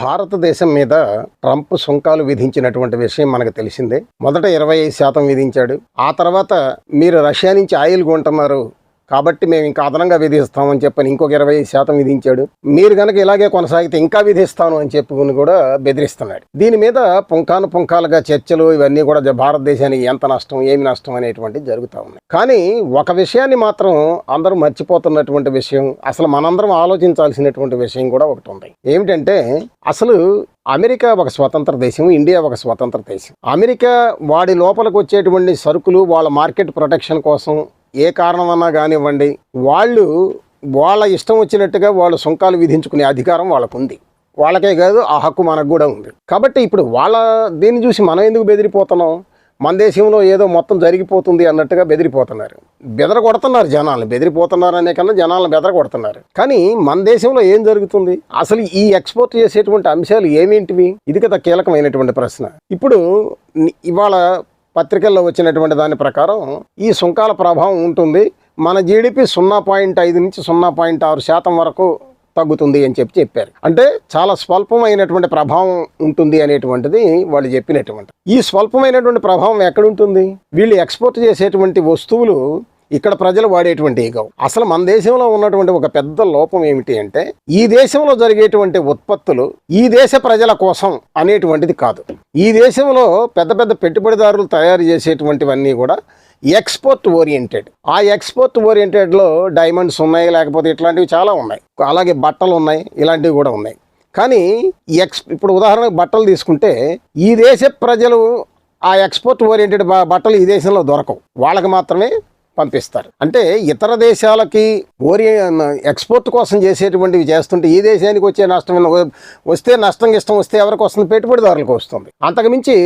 భారతదేశం మీద ట్రంప్ సుంకాలు విధించినటువంటి విషయం మనకు తెలిసిందే. మొదట ఇరవై ఐదు శాతం విధించాడు. ఆ తర్వాత మీరు రష్యా నుంచి ఆయిల్ కొంటున్నారు. కాబట్టి మేము ఇంకా అదనంగా విధిస్తామని చెప్పని ఇంకొక ఇరవై ఐదు శాతం విధించాడు. మీరు కనుక ఇలాగే కొనసాగితే ఇంకా విధిస్తాను అని చెప్పుకుని కూడా బెదిరిస్తున్నాడు. దీని మీద పుంఖాను పుంఖాలుగా చర్చలు ఇవన్నీ కూడా జ- భారతదేశానికి ఎంత నష్టం ఏమి నష్టం అనేటువంటి జరుగుతూ ఉన్నాయి. కానీ ఒక విషయాన్ని మాత్రం అందరూ మర్చిపోతున్నటువంటి విషయం అసలు మనందరం ఆలోచించాల్సినటువంటి విషయం కూడా ఒకటి ఉంది. ఏమిటంటే అసలు అమెరికా ఒక స్వతంత్ర దేశం ఇండియా ఒక స్వతంత్ర దేశం. అమెరికా వాడి లోపలికి వచ్చేటువంటి సరుకులు వాళ్ళ మార్కెట్ ప్రొటెక్షన్ కోసం ఏ కారణమన్నా కానివ్వండి వాళ్ళు వాళ్ళ ఇష్టం వచ్చినట్టుగా వాళ్ళు సుంకాలు విధించుకునే అధికారం వాళ్ళకు ఉంది వాళ్ళకే కాదు ఆ హక్కు మనకు కూడా ఉంది. కాబట్టి ఇప్పుడు వాళ్ళ దీన్ని చూసి మనం ఎందుకు బెదిరిపోతున్నాం? మన దేశంలో ఏదో మొత్తం జరిగిపోతుంది అన్నట్టుగా బెదిరిపోతున్నారు. బెదర కొడుతున్నారు జనాలు బెదిరిపోతున్నారు అనే కన్నా జనాలను బెదర కొడుతున్నారు కానీ మన దేశంలో ఏం జరుగుతుంది? అసలు ఈ ఎక్స్పోర్ట్ చేసేటువంటి అంశాలు ఏమేంటివి? ఇది కదా కీలకమైనటువంటి ప్రశ్న. ఇప్పుడు ఇవాళ పత్రికల్లో వచ్చినటువంటి దాని ప్రకారం ఈ సుంకాల ప్రభావం ఉంటుంది. మన జీడిపి సున్నా పాయింట్ ఐదు నుంచి సున్నా పాయింట్ ఆరు శాతం వరకు తగ్గుతుంది అని చెప్పి చెప్పారు. అంటే చాలా స్వల్పమైనటువంటి ప్రభావం ఉంటుంది అనేటువంటిది వాళ్ళు చెప్పినటువంటి. ఈ స్వల్పమైనటువంటి ప్రభావం ఎక్కడుంటుంది వీళ్ళు ఎక్స్పోర్ట్ చేసేటువంటి వస్తువులు ఇక్కడ ప్రజలు వాడేటువంటి కావు అసలు మన దేశంలో ఉన్నటువంటి ఒక పెద్ద లోపం ఏమిటి అంటే ఈ దేశంలో జరిగేటువంటి ఉత్పత్తులు ఈ దేశ ప్రజల కోసం అనేటువంటిది కాదు. ఈ దేశంలో పెద్ద పెద్ద పెట్టుబడిదారులు తయారు చేసేటువంటివన్నీ కూడా ఎక్స్పోర్ట్ ఓరియంటెడ్ ఆ ఎక్స్పోర్ట్ ఓరియంటెడ్లో డైమండ్స్ ఉన్నాయి లేకపోతే ఇట్లాంటివి చాలా ఉన్నాయి. అలాగే బట్టలు ఉన్నాయి ఇలాంటివి కూడా ఉన్నాయి. కానీ ఎక్స్ ఇప్పుడు ఉదాహరణకు బట్టలు తీసుకుంటే ఈ దేశ ప్రజలు ఆ ఎక్స్పోర్ట్ ఓరియంటెడ్ బట్టలు ఈ దేశంలో దొరకవు. వాళ్ళకి మాత్రమే పంపిస్తారు. అంటే ఇతర దేశాలకి ఓరి ఎక్స్పోర్ట్ కోసం చేసేటువంటివి చేస్తుంటే ఈ దేశానికి వచ్చే నష్టం వస్తే నష్టం ఇష్టం వస్తే ఎవరికి వస్తుంది? పెట్టుబడిదారులకు వస్తుంది. అంతకుమించి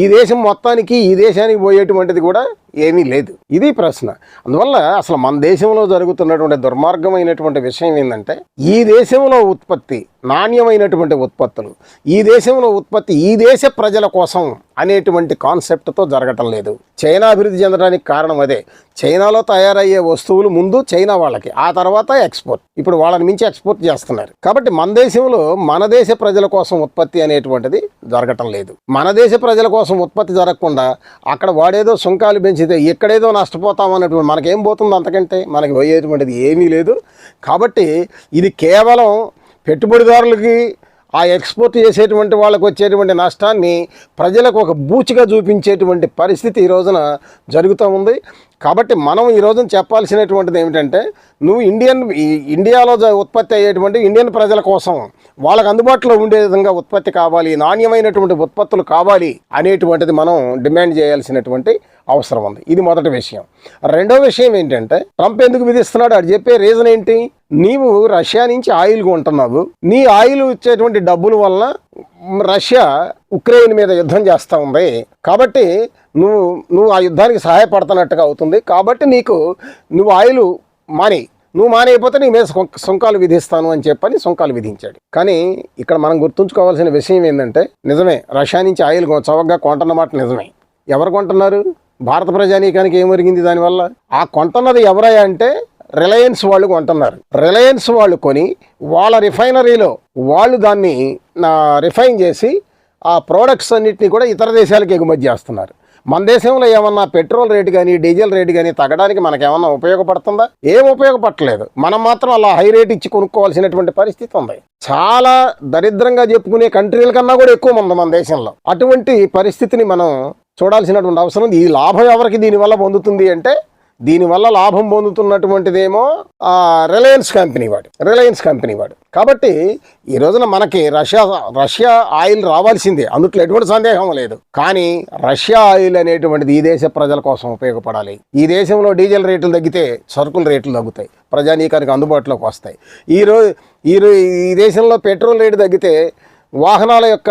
ఈ దేశం మొత్తానికి ఈ దేశానికి పోయేటువంటిది కూడా ఏమీ లేదు. ఇది ప్రశ్న. అందువల్ల అసలు మన దేశంలో జరుగుతున్నటువంటి దుర్మార్గమైనటువంటి విషయం ఏంటంటే ఈ దేశంలో ఉత్పత్తి నాణ్యమైనటువంటి ఉత్పత్తులు ఈ దేశంలో ఉత్పత్తి ఈ దేశ ప్రజల కోసం అనేటువంటి కాన్సెప్ట్తో జరగటం లేదు. చైనా అభివృద్ధి చెందడానికి కారణం అదే. చైనాలో తయారయ్యే వస్తువులు ముందు చైనా వాళ్ళకి ఆ తర్వాత ఎక్స్పోర్ట్. ఇప్పుడు వాళ్ళని మించి ఎక్స్పోర్ట్ చేస్తున్నారు. కాబట్టి మన దేశంలో మన దేశ ప్రజల కోసం ఉత్పత్తి అనేటువంటిది జరగటం లేదు. మన దేశ ప్రజల కోసం ఉత్పత్తి జరగకుండా అక్కడ వాడేదో సుంకాలు మంచిదే. ఎక్కడేదో నష్టపోతాం అన్నటువంటి మనకేం పోతుంది అంతకంటే? మనకి పోయేటువంటిది ఏమీ లేదు. కాబట్టి ఇది కేవలం పెట్టుబడిదారులకి ఆ ఎక్స్పోర్ట్ చేసేటువంటి వాళ్ళకు వచ్చేటువంటి నష్టాన్ని ప్రజలకు ఒక బూచిగా చూపించేటువంటి పరిస్థితి ఈ రోజున జరుగుతూ ఉంది. కాబట్టి మనం ఈ రోజున చెప్పాల్సినటువంటిది ఏమిటంటే నువ్వు ఇండియన్ ఈ ఇండియాలో ఉత్పత్తి అయ్యేటువంటి ఇండియన్ ప్రజల కోసం వాళ్ళకు అందుబాటులో ఉండే విధంగా ఉత్పత్తి కావాలి నాణ్యమైనటువంటి ఉత్పత్తులు కావాలి అనేటువంటిది మనం డిమాండ్ చేయాల్సినటువంటి అవసరం ఉంది. ఇది మొదటి విషయం. రెండో విషయం ఏంటంటే ట్రంప్ ఎందుకు విధిస్తున్నాడు? అది చెప్పే రీజన్ ఏంటి? నీవు రష్యా నుంచి ఆయిల్ కొంటున్నావు. నీ ఆయిల్ ఇచ్చేటువంటి డబ్బుల వలన రష్యా ఉక్రెయిన్ మీద యుద్ధం చేస్తూ ఉంది. కాబట్టి నువ్వు నువ్వు ఆ యుద్ధానికి సహాయపడుతున్నట్టుగా అవుతుంది. కాబట్టి నీకు నువ్వు ఆయిల్ మాని. నువ్వు మానేయపోతే నీ మీద సుంకాలు విధిస్తాను అని చెప్పని సుంకాలు విధించాడు. కానీ ఇక్కడ మనం గుర్తుంచుకోవాల్సిన విషయం ఏంటంటే నిజమే రష్యా నుంచి ఆయిల్ కొ- చౌకగా కొంటున్నమాట నిజమే. ఎవరు కొంటున్నారు? భారత ప్రజానీకానికి ఏమొరిగింది దానివల్ల? ఆ కొంటున్నది ఎవరయ్యా అంటే రిలయన్స్ వాళ్ళు కొంటున్నారు. రిలయన్స్ వాళ్ళు కొని వాళ్ళ రిఫైనరీలో వాళ్ళు దాన్ని నా రిఫైన్ చేసి ఆ ప్రోడక్ట్స్ అన్నింటినీ కూడా ఇతర దేశాలకు ఎగుమతి చేస్తున్నారు. మన దేశంలో ఏమన్నా పెట్రోల్ రేటు కానీ డీజిల్ రేటు కానీ తగ్గడానికి మనకి ఏమన్నా ఉపయోగపడుతుందా? ఏం ఉపయోగపడట్లేదు. మనం మాత్రం అలా హై రేట్ ఇచ్చి కొనుక్కోవాల్సినటువంటి పరిస్థితి ఉంది. చాలా దరిద్రంగా చెప్పుకునే కంట్రీల కన్నా కూడా ఎక్కువ ఉంది మన దేశంలో. అటువంటి పరిస్థితిని మనం చూడాల్సినటువంటి అవసరం ఉంది. ఈ లాభం ఎవరికి దీనివల్ల పొందుతుంది అంటే దీనివల్ల లాభం పొందుతున్నటువంటిదేమో రిలయన్స్ కంపెనీ వాడు. రిలయన్స్ కంపెనీ వాడు. కాబట్టి ఈ రోజున మనకి రష్యా రష్యా ఆయిల్ రావాల్సిందే. అందుట్లో ఎటువంటి సందేహం లేదు. కానీ రష్యా ఆయిల్ అనేటువంటిది ఈ దేశ ప్రజల కోసం ఉపయోగపడాలి. ఈ దేశంలో డీజిల్ రేట్లు తగ్గితే సరుకుల రేట్లు తగ్గుతాయి. ప్రజానీకానికి అందుబాటులోకి వస్తాయి. ఈ రోజు ఈ రో- ఈ దేశంలో పెట్రోల్ రేటు తగ్గితే వాహనాల యొక్క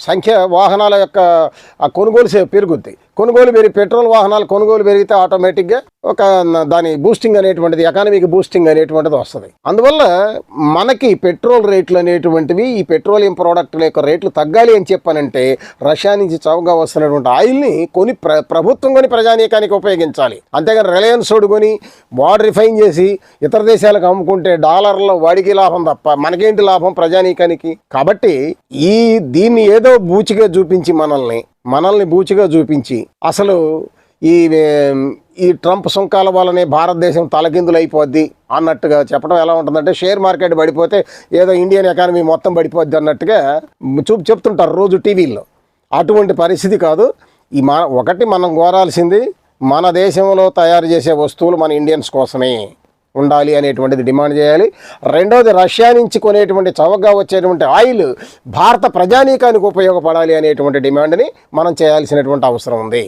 సంఖ్య వాహనాల యొక్క కొనుగోలు పెరుగుద్ది. కొనుగోలు పెరిగి పెట్రోల్ వాహనాలు కొనుగోలు పెరిగితే ఆటోమేటిక్గా ఒక దాని బూస్టింగ్ అనేటువంటిది ఎకానమీకి బూస్టింగ్ అనేటువంటిది వస్తుంది. అందువల్ల మనకి పెట్రోల్ రేట్లు అనేటువంటివి ఈ పెట్రోలియం ప్రోడక్ట్ల యొక్క రేట్లు తగ్గాలి అని చెప్పానంటే రష్యా నుంచి చౌకగా వస్తున్నటువంటి ఆయిల్ని కొని ప్ర ప్రభుత్వం కొని ప్రజానీకానికి ఉపయోగించాలి. అంతేగాని రిలయన్స్ వాడు కొని వాడు రిఫైన్ చేసి ఇతర దేశాలకు అమ్ముకుంటే డాలర్లో వాడికి లాభం తప్ప మనకేంటి లాభం ప్రజానీకానికి? కాబట్టి ఈ దీన్ని ఏదో బూచిగా చూపించి మనల్ని మనల్ని బూచిగా చూపించి అసలు ఈ ఈ ట్రంప్ సుంకాల వల్లనే భారతదేశం తలకిందులు అయిపోద్ది అన్నట్టుగా చెప్పడం ఎలా ఉంటుందంటే షేర్ మార్కెట్ పడిపోతే ఏదో ఇండియన్ ఎకానమీ మొత్తం పడిపోద్ది అన్నట్టుగా చూపు చెప్తుంటారు రోజు టీవీల్లో. అటువంటి పరిస్థితి కాదు. ఈ మన ఒకటి మనం కోరాల్సింది మన దేశంలో తయారు చేసే వస్తువులు మన ఇండియన్స్ కోసమే. ఉండాలి అనేటువంటిది డిమాండ్ చేయాలి. రెండవది రష్యా నుంచి కొనేటువంటి చవకగా వచ్చేటువంటి ఆయిల్ భారత ప్రజానీకానికి ఉపయోగపడాలి అనేటువంటి డిమాండ్ని మనం చేయాల్సినటువంటి అవసరం ఉంది.